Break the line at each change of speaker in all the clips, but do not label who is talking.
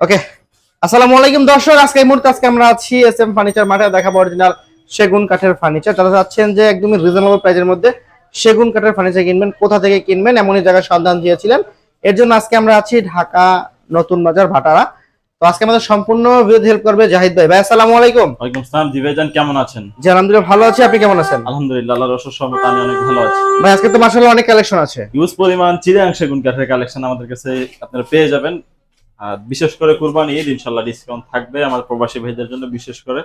ওকে আসসালামু আলাইকুম দর্শক আজকে এই মুহূর্তে আজকে আমরা আছি এস এম ফার্নিচার মাঠে দেখাবো অরিজিনাল সেগুন কাঠের ফার্নিচার যারা চাচ্ছেন যে একদমই রিজনেবল প্রাইসের মধ্যে সেগুন কাঠের ফার্নিচার কিনবেন কোথা থেকে কিনবেন এমনই জায়গায় সন্ধান দিয়েছিলেন। এর জন্য আজকে আমরা আছি ঢাকা নতুন বাজার ভাটারা। তো আজকে আমাদের সম্পূর্ণ ভিডিও হেল্প করবে জাহিদ ভাই। ভাই আসসালামু আলাইকুম।
ওয়ালাইকুম আসসালাম জি ভাইজান কেমন আছেন?
জি আলহামদুলিল্লাহ ভালো আছি। আপনি কেমন আছেন?
আলহামদুলিল্লাহ আল্লাহর অশেষ সহমত আমি অনেক ভালো আছি।
ভাই আজকে তো মার্শাল্লাহ অনেক কালেকশন আছে।
ইউজ পরিমাণ চিরাং সেগুন কাঠের কালেকশন আমাদের কাছে আপনারা পেয়ে যাবেন। বিশেষ করে কুরবানি ঈদ ইনশাল্লাহ ডিসকাউন্ট থাকবে আমার প্রবাসী ভাইদের জন্য বিশেষ করে।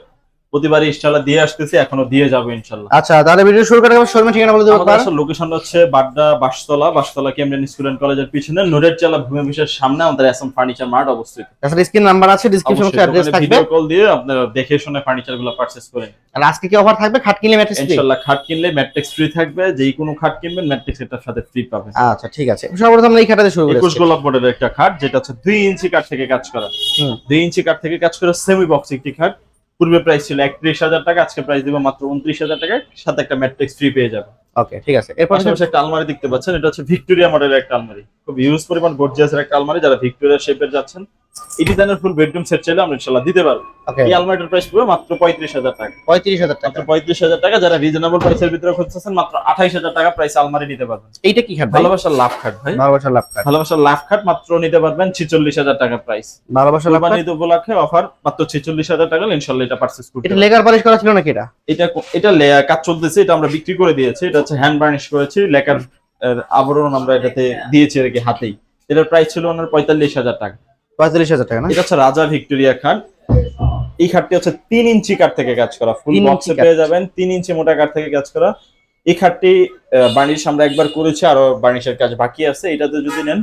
প্রতিবারই ইনশাল্লাহ দিয়ে আসতেছি এখনও দিয়ে যাব ইনশাল্লাহ
আচ্ছা তাহলে ভিডিও শুরু করার আগে শোরুমের ঠিকানা বলে দেবো
আমাদের আসলে লোকেশনটা হচ্ছে বাড্ডা বাসতলা বাসতলা কেমব্রেন স্টুডেন্ট কলেজের পিছনে নুরের চালা ভূমি অফিসের সামনে আমাদের এসএম ফার্নিচার মার্ট অবস্থিত।
তাছাড়া স্ক্রিন নাম্বার আছে ডিসক্রিপশন বক্সে অ্যাড্রেস থাকবে।
ভিডিও কল দিয়ে আপনারা দেখে শুনে ফার্নিচারগুলো পারচেস করেন
আর আজকে কি অফার থাকবে? খাট কিনলে ম্যাট্রেস ফ্রি
ইনশাল্লাহ খাট কিনলে ম্যাট্রিক্স ফ্রি থাকবে যেই কোনো খাট কিনবেন ম্যাট্রিক্স এটার সাথে ফ্রি পাবেন।
আচ্ছা ঠিক আছে। সর্বপ্রথম আমরা এই খাটাতে শুরু করি
গোলাপ মডেলের একটা খাট যেটা হচ্ছে দুই ইঞ্চি কাঠ থেকে কাজ করা।
হুম।
দুই ইঞ্চি কাঠ থেকে কাজ করা সেমি বক্স একটি খাট। পূর্বে প্রাইস ছিল একত্রিশ হাজার টাকা আজকে প্রাইস দিব মাত্র উনত্রিশ হাজার টাকা সাথে একটা ম্যাট্রিক্স ফ্রি পেয়ে যাবে।
ওকে ঠিক আছে। এরপর
পাশাপাশি একটা আলমারি দেখতে পাচ্ছেন এটা হচ্ছে ভিক্টোরিয়া মডেলের একটা আলমারি। খুব ইউজ পরিমাণ গর্জিয়াসের একটা আলমারি যারা ভিক্টোরিয়া শেপের যাচ্ছেন এই ডিজাইনের ফুল বেডরুম সেট চাইলে আমরা ইনশাল্লাহ দিতে পারব।
ওকে
এই আলমারিটার প্রাইস মাত্র পঁয়ত্রিশ হাজার টাকা।
পঁয়ত্রিশ হাজার টাকা।
মাত্র পঁয়ত্রিশ হাজার টাকা যারা রিজনেবল প্রাইসের ভিতরে খুঁজতেছেন মাত্র টাকা প্রাইস আলমারি নিতে পারবেন।
এইটা কি খাট
ভালোবাসার লাভ খাট ভাই।
ভালোবাসার লাভ কার্ড
ভালোবাসার লাভ খাট মাত্র নিতে পারবেন ছিচল্লিশ হাজার টাকা প্রাইস
ভালোবাসার লাভ
কোরবানি ঈদ উপলক্ষে অফার মাত্র ছেচল্লিশ হাজার টাকা ইনশাল্লাহ এটা পারচেস করতে
এটা
পারবেন।
পলিশ করা ছিল নাকি এটা?
এটা এটা কাজ চলতেছে এটা আমরা বিক্রি করে দিয়েছি। এটা হচ্ছে হ্যান্ড বার্নিশ করেছি লেকার আবরণ আমরা এটাতে দিয়েছি আর কি হাতেই। এটার প্রাইস ছিল ওনার পঁয়তাল্লিশ হাজার টাকা।
পঁয়তাল্লিশ হাজার টাকা না?
এটা হচ্ছে রাজা ভিক্টোরিয়া খাট। এই খাটটি হচ্ছে তিন ইঞ্চি কাঠ থেকে কাজ করা। ফুল বক্সে পেয়ে যাবেন তিন ইঞ্চি মোটা কাঠ থেকে কাজ করা। এই খাটটি বার্নিশ আমরা একবার করেছি আরও বার্নিশের কাজ বাকি আছে। এটাতে যদি নেন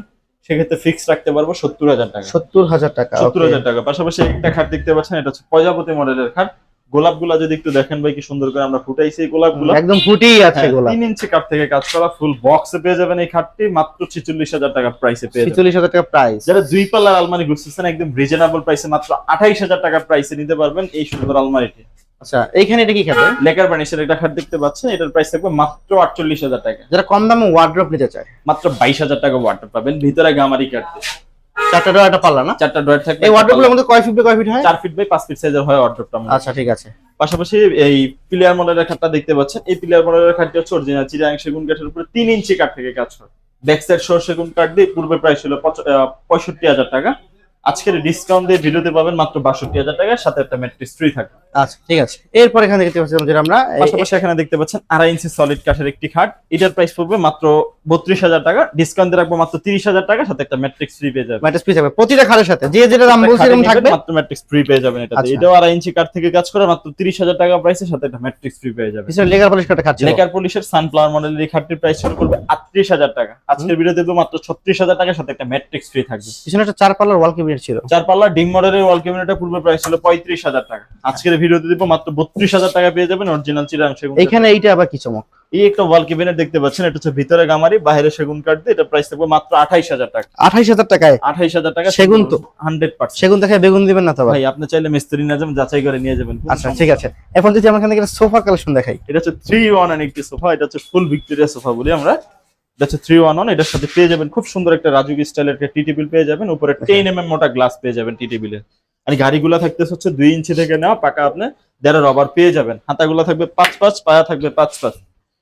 সেক্ষেত্রে ফিক্স রাখতে পারব সত্তর হাজার টাকা।
সত্তর হাজার টাকা
সত্তর হাজার টাকা। পাশাপাশি একটা খাট দেখতে পাচ্ছেন এটা হচ্ছে প্রজাপতি মডেলের খাট। গোলাপগুলা যদি একটু দেখেন ভাই কি সুন্দর করে আমরা ফুটাইছি এই গোলাপগুলা
একদম ফুটেই আছে গোলাপ।
তিন ইঞ্চি কাঠ থেকে কাজ করা ফুল বক্সে পেয়ে যাবেন এই খাটটি মাত্র ছিচল্লিশ হাজার টাকা প্রাইসে পেয়ে যাবেন।
ছিচল্লিশ হাজার টাকা প্রাইস
যারা দুই পাল্লার আলমারি ঘুরতেছেন একদম রিজনেবল প্রাইসে মাত্র আঠাইশ হাজার টাকা প্রাইসে নিতে পারবেন এই সুন্দর আলমারিটি।
আচ্ছা এইখানে এটা কি খাট
লেকার বানিশের একটা খাট দেখতে পাচ্ছেন এটার প্রাইস থাকবে মাত্র আটচল্লিশ হাজার টাকা।
যারা কম দামে ওয়ার্ড্রপ নিতে চায়।
মাত্র বাইশ হাজার টাকা ওয়াটার পাবেন ভিতরে গামারি কাটতে
চারটা ডোর একটা পাল্লা না?
চারটা ড্রয়ার থাকবে।
এই ওয়ার্ড্রপ মধ্যে কয় ফিট কয় ফিট হয়?
ফিট বাই ফিট সাইজের হয়
আচ্ছা ঠিক আছে।
পাশাপাশি এই প্লেয়ার মডেলের খাটটা দেখতে পাচ্ছেন। এই পিলার মডেলের খাটটি হচ্ছে অরিজিনাল চিরাং সেগুন কাঠের উপরে তিন ইঞ্চি কাঠ থেকে কাজ করে ব্যাক সাইড সর সেগুন কাঠ দিয়ে পূর্বে প্রাইস ছিল পঁচ- আহ, পঁয়ষট্টি হাজার টাকা। আজকের ডিসকাউন্ট দিয়ে ভিডিওতে পাবেন মাত্র বাষট্টি হাজার টাকা সাথে একটা ম্যাট্রিক্স ফ্রি থাকবে।
আচ্ছা ঠিক আছে। এরপর এখানে দেখতে পাচ্ছি আমরা
পাশাপাশি এখানে দেখতে পাচ্ছেন আড়াই ইঞ্চি সলিড কাঠের একটি খাট। এটার প্রাইস পড়বে মাত্র বত্রিশ হাজার টাকা। ডিসকাউন্ট দিয়ে রাখব মাত্র তিরিশ হাজার টাকা সাথে একটা ম্যাট্রিক্স ফ্রি পেয়ে যাবেন।
ম্যাট্রেস পিস থাকবে। প্রতিটা খাটের সাথে যে যেটা দাম বলছে এরকম থাকবে।
মাত্র ম্যাট্রিক্স ফ্রি পেয়ে যাবেন এটা
আচ্ছা।
এটাও আড়াই ইঞ্চি কাঠ থেকে কাজ করে মাত্র তিরিশ হাজার টাকা প্রাইসের সাথে একটা ম্যাট্রিক্স ফ্রি পেয়ে যাবেন।
পিছনে লেগার পলিশ কাটা খাচ্ছে
লেকার পুলিশের সানফ্লাওয়ার মডেলের এই খাটটির প্রাইস শুরু করবে আটত্রিশ হাজার টাকা। আজকের দেবো মাত্র ছত্রিশ হাজার টাকার সাথে একটা ম্যাট্রিক্স ফ্রি থাকবে।
পিছনে একটা চার পাল্লার ওয়াল ক্যাবিনেট ছিল।
চার পাল্লা ডিম মডেলের ওয়াল ক্যাবিনেটের পূর্বে প্রাইস ছিল পঁয়ত্রিশ হাজার টাকা। আজকের ভিডিওতে দিব মাত্র বত্রিশ হাজার টাকা পেয়ে যাবেন অরিজিনাল চিরাং সেগুন।
এইখানে এইটা আবার কি চমক?
এই একটা ওয়াল ক্যাবিনেট দেখতে পাচ্ছেন এটা হচ্ছে ভিতরে গামারি বাইরে সেগুন কাঠ দিয়ে এটা প্রাইস থাকবে মাত্র আঠাইশ হাজার টাকা।
আঠাইশ হাজার টাকায়?
আঠাইশ হাজার টাকা
সেগুন তো?
হান্ড্রেড পার্সেন্ট
সেগুন দেখে বেগুন দিবেন না তো ভাই
ভাই আপনি চাইলে মিস্ত্রি না যাবেন যাচাই করে নিয়ে যাবেন
আচ্ছা ঠিক আছে। এখন যদি আমার এখানে সোফা কালেকশন দেখাই।
এটা হচ্ছে থ্রি ওয়ান ওয়ান একটি সোফা এটা হচ্ছে ফুল ভিক্টোরিয়া সোফা বলি আমরা। এটা হচ্ছে থ্রি ওয়ান ওয়ান এটার সাথে পেয়ে যাবেন খুব সুন্দর একটা রাজুক স্টাইলের একটা টি টেবিল পেয়ে যাবেন উপরে টেন এম এম মোটা গ্লাস পেয়ে যাবেন টি টেবিলের আর গাড়িগুলো থাকতেছে হচ্ছে দুই ইঞ্চি থেকে নেওয়া পাকা আপনি দেড় রবার পেয়ে যাবেন। হাতাগুলো থাকবে পাঁচ পাঁচ পায়া থাকবে পাঁচ পাঁচ।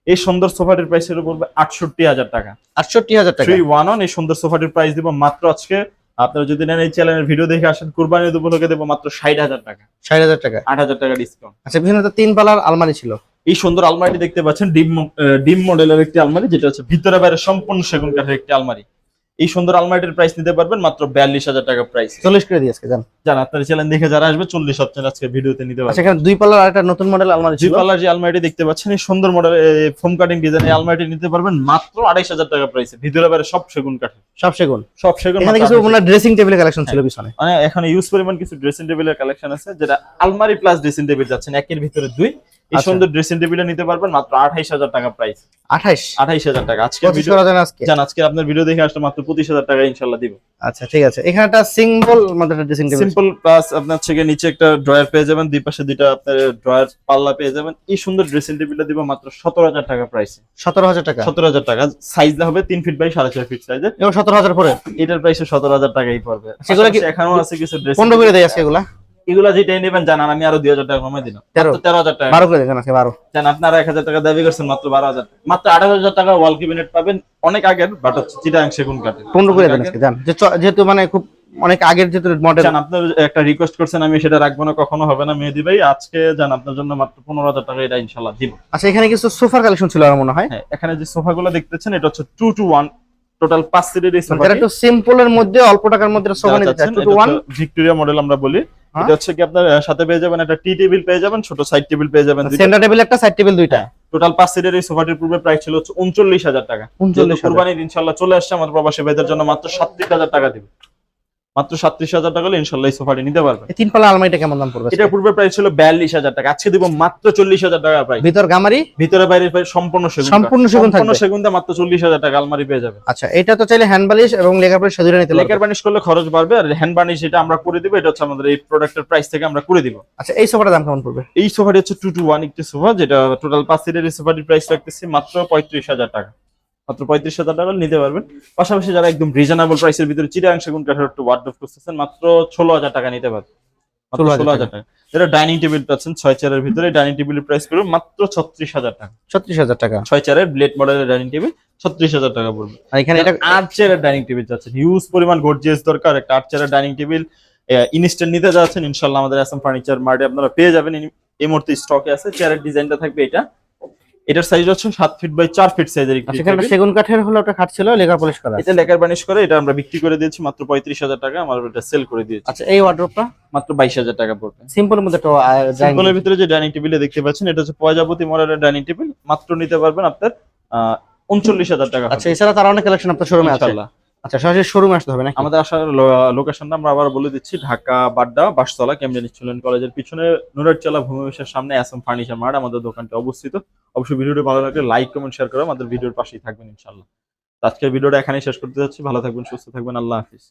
এই সুন্দর সোফাটির প্রাইস এর পড়বে আটষট্টি হাজার টাকা।
আটষট্টি হাজার টাকা।
থ্রি ওয়ান ওয়ান এই সুন্দর সোফাটির প্রাইস দিব মাত্র আজকে। আপনারা যদি নেন এই চ্যানেলের ভিডিও দেখে আসেন কুরবানি ঈদ উপলক্ষে দেবো মাত্র ষাট হাজার টাকা।
ষাট হাজার টাকা।
আট হাজার টাকা ডিসকাউন্ট
আচ্ছা বিভিন্ন তিন পাল্লার আলমারি ছিল।
এই সুন্দর আলমারিটি দেখতে পাচ্ছেন ডিম ডিম মডেলের একটি আলমারি যেটা হচ্ছে ভিতরে বাইরে সম্পূর্ণ সেগুন কাঠের একটি আলমারি। এই সুন্দর আলমারিটির প্রাইস নিতে পারবেন মাত্র বিয়াল্লিশ হাজার টাকা প্রাইস
চল্লিশ করে দিয়েছে জান।
জান আপনার চ্যানেল দেখে যারা আসবে চল্লিশ হাজার আজকে ভিডিওতে নিতে
আচ্ছা
পারবেন
এখানে দুই পাল্লার আরেকটা নতুন মডেল আলমারি ছিল।
পাল্লার যে আলমারিটি দেখতে পাচ্ছেন এই সুন্দর মডেল ফোম কাটিং ডিজাইন এই আলমারিটি নিতে পারবেন মাত্র আড়াইশ হাজার টাকা প্রাইসে ভিতরে বাইরে সব সেগুন কাঠের
সব সেগুন।
সব সেগুন
এখানে কিছু মানে ড্রেসিং টেবিলের কালেকশন ছিল পিছনে।
মানে এখানে ইউজ পরিমাণ কিছু ড্রেসিং টেবিলের কালেকশন আছে যেটা আলমারি প্লাস ড্রেসিং টেবিল যাচ্ছেন একের ভিতরে দুই। এই
আচ্ছা।
সুন্দর ড্রেসিং টেবিলে নিতে পারবেন মাত্র আঠাইশ হাজার টাকা প্রাইস
আঠাইশ।
আঠাইশ হাজার টাকা। আজকে ভিডিও
করা যায় না আজকে।
জান আজকে আপনার ভিডিও দেখে আসলে মাত্র পঁচিশ হাজার টাকা ইনশাল্লাহ দিব।
আচ্ছা ঠিক আছে। এখানে একটা সিঙ্গল আমাদের ড্রেসিং টেবিল
সিম্পল প্লাস আপনার থেকে নিচে একটা ড্রয়ার পেয়ে যাবেন দুই পাশে দুইটা আপনার ড্রয়ার পাল্লা পেয়ে যাবেন। এই সুন্দর ড্রেসিং টেবিলটা দিব মাত্র সতেরো হাজার টাকা প্রাইসে
সতেরো হাজার টাকা?
সতেরো হাজার টাকা। সাইজ হবে তিন ফিট বাই সাড়ে ছয় ফিট সাইজের
এবং সতেরো হাজার পরে
এটার প্রাইসে সতেরো হাজার টাকাই পড়বে।
সেগুলো কি-
পাশাপাশি এখানেও আছে কিছু ড্রেস
পনেরো করে দেয় আজকে এগুলা?
এগুলা যেটাই নেবেন জানান আমি আরও দুই হাজার টাকা কমে দিলাম।
তেরো।
হাজার টাকা।
বারো করে দেন আজকে বারো।
জান আপনারা এক হাজার টাকা দাবি করছেন মাত্র বারো হাজার মাত্র আঠারো হাজার টাকা ওয়াল ক্যাবিনেট পাবেন অনেক আগের বাট চিটাং সেগুন কাঠে
পনেরো করে দেন আজকে যান যেহেতু মানে খুব অনেক আগের যেহেতু মডেল
আপনার একটা রিকোয়েস্ট করছেন আমি সেটা রাখব না কখনো হবে না মেহেদি ভাই। আজকে জান আপনার জন্য মাত্র পনেরো হাজার টাকা এটা ইনশাল্লাহ দিব।
আচ্ছা এখানে কিছু সোফার কালেকশন ছিল আমার মনে হয়।
হ্যাঁ এখানে যে সোফাগুলো দেখতেছেন এটা হচ্ছে টু টু ওয়ান টোটাল পাঁচ সিটের সোফা।
একটু সিম্পল এর মধ্যে অল্প টাকার মধ্যে সোফা নিতে ওয়ান
ভিক্টোরিয়া মডেল আমরা বলি। এটা হচ্ছে কি আপনার সাথে পেয়ে যাবেন একটা টি টেবিল পেয়ে যাবেন ছোট সাইড টেবিল পেয়ে যাবেন
সেন্টার টেবিল একটা সাইড টেবিল দুইটা।
টোটাল পাঁচ সিটের এই সোফাটির পূর্বে প্রাইস ছিল হচ্ছে উনচল্লিশ হাজার টাকা।
উনচল্লিশ কোরবানির
কুরবানির ইনশাল্লাহ চলে আসছে আমাদের প্রবাসী ভাইদের জন্য মাত্র সাতত্রিশ হাজার টাকা দিবে। মাত্র সাতত্রিশ হাজার টাকা হলে ইনশাল্লাহ সোফাটি নিতে
পারবে তিন পাল্লা আলমারিটা কেমন দাম পড়বে
এটা পূর্বে প্রাইস ছিল বিয়াল্লিশ হাজার টাকা। আজকে দিব মাত্র চল্লিশ হাজার টাকা প্রাইস
ভিতর গামারি?
ভিতরে বাইরে প্রায় সম্পূর্ণ সেগুন
সম্পূর্ণ সেগুন
সম্পূর্ণ
থাকবে।
সেগুন দিয়ে মাত্র চল্লিশ হাজার টাকা আলমারি পেয়ে যাবে।
আচ্ছা এটা তো চাইলে হ্যান্ড বালিশ এবং লেখার পরে সেদুরে নিতে
লেকার
পারবে
বার্নিশ করলে খরচ বাড়বে আর হ্যান্ড বার্নিশ যেটা আমরা করে দিব এটা হচ্ছে আমাদের এই প্রোডাক্টের প্রাইস থেকে আমরা করে দিব।
আচ্ছা এই সোফাটার দাম কেমন পড়বে?
এই সোফাটি হচ্ছে টু টু ওয়ান একটি সোফা যেটা টোটাল পাঁচ সিটের সোফাটির প্রাইস রাখতেছি মাত্র পঁয়ত্রিশ হাজার টাকা। মাত্র পঁয়ত্রিশ হাজার টাকা নিতে পারবেন। পাশাপাশি যারা একদম রিজনেবল প্রাইসের ভিতরে চিটাং সেগুন কাঠের একটু ওয়ার্ড করতেছেন মাত্র ষোলো হাজার টাকা নিতে পারবেন। মাত্র
16,000
ষোলো হাজার টাকা। ডাইনিং টেবিল পাচ্ছেন ছয় চেয়ারের ভিতরে ডাইনিং টেবিলের প্রাইস পড়বে মাত্র ছত্রিশ হাজার টাকা।
ছত্রিশ হাজার টাকা।
ছয় চেয়ারের ব্লেড মডেলের ডাইনিং টেবিল ছত্রিশ হাজার টাকা পড়বে।
এখানে এটা
আট চেয়ারের ডাইনিং টেবিল যাচ্ছে হিউজ পরিমাণ গর্জিয়াস দরকার একটা আট চেয়ারের ডাইনিং টেবিল ইনস্ট্যান্ট নিতে যাচ্ছেন ইনশাল্লাহ আমাদের আসাম ফার্নিচার মার্টে আপনারা পেয়ে যাবেন। এই- এই মুহূর্তে স্টকে আছে চেয়ারের ডিজাইনটা থাকবে এটা। এটার সাইজ হচ্ছে সাত ফিট বাই চার ফিট সাইজের একটি
সেগুন কাঠের হলো একটা খাট ছিল লেখা পলিশ করা
এটা লেকার বানিশ করে এটা আমরা বিক্রি করে দিয়েছি মাত্র পঁয়ত্রিশ হাজার টাকা আমার এটা সেল করে দিয়েছি।
আচ্ছা এই ওয়ার্ডরোবটা
মাত্র বাইশ হাজার টাকা পড়বে।
সিম্পল মধ্যে তো
সিম্পলের ভিতরে যে ডাইনিং টেবিলে দেখতে পাচ্ছেন এটা হচ্ছে পয়জাপতি মডেলের ডাইনিং টেবিল মাত্র নিতে পারবেন আপনার আহ উনচল্লিশ হাজার টাকা
আচ্ছা এছাড়া তার অনেক কালেকশন আপনার শোরুমে আছে। আচ্ছা সরাসরি শোরুমে আসতে হবে নাকি?
আমাদের আসার লোকেশনটা আমরা আবার বলে দিচ্ছি, ঢাকা, বাড্ডা, বাসতলা কেমন স্টুডেন্ট কলেজের পিছনে নুরারচালা ভূমিবেশের সামনে অ্যাসাম ফার্নিচার মার্ট আমাদের দোকানটি অবস্থিত। অবশ্যই ভিডিওটি ভালো লাগলে লাইক কমেন্ট শেয়ার করে আমাদের ভিডিওর পাশেই থাকবেন ইনশাল্লাহ তো আজকের ভিডিওটা এখানেই শেষ করতে যাচ্ছি, ভালো থাকবেন, সুস্থ থাকবেন, আল্লাহ হাফিজ।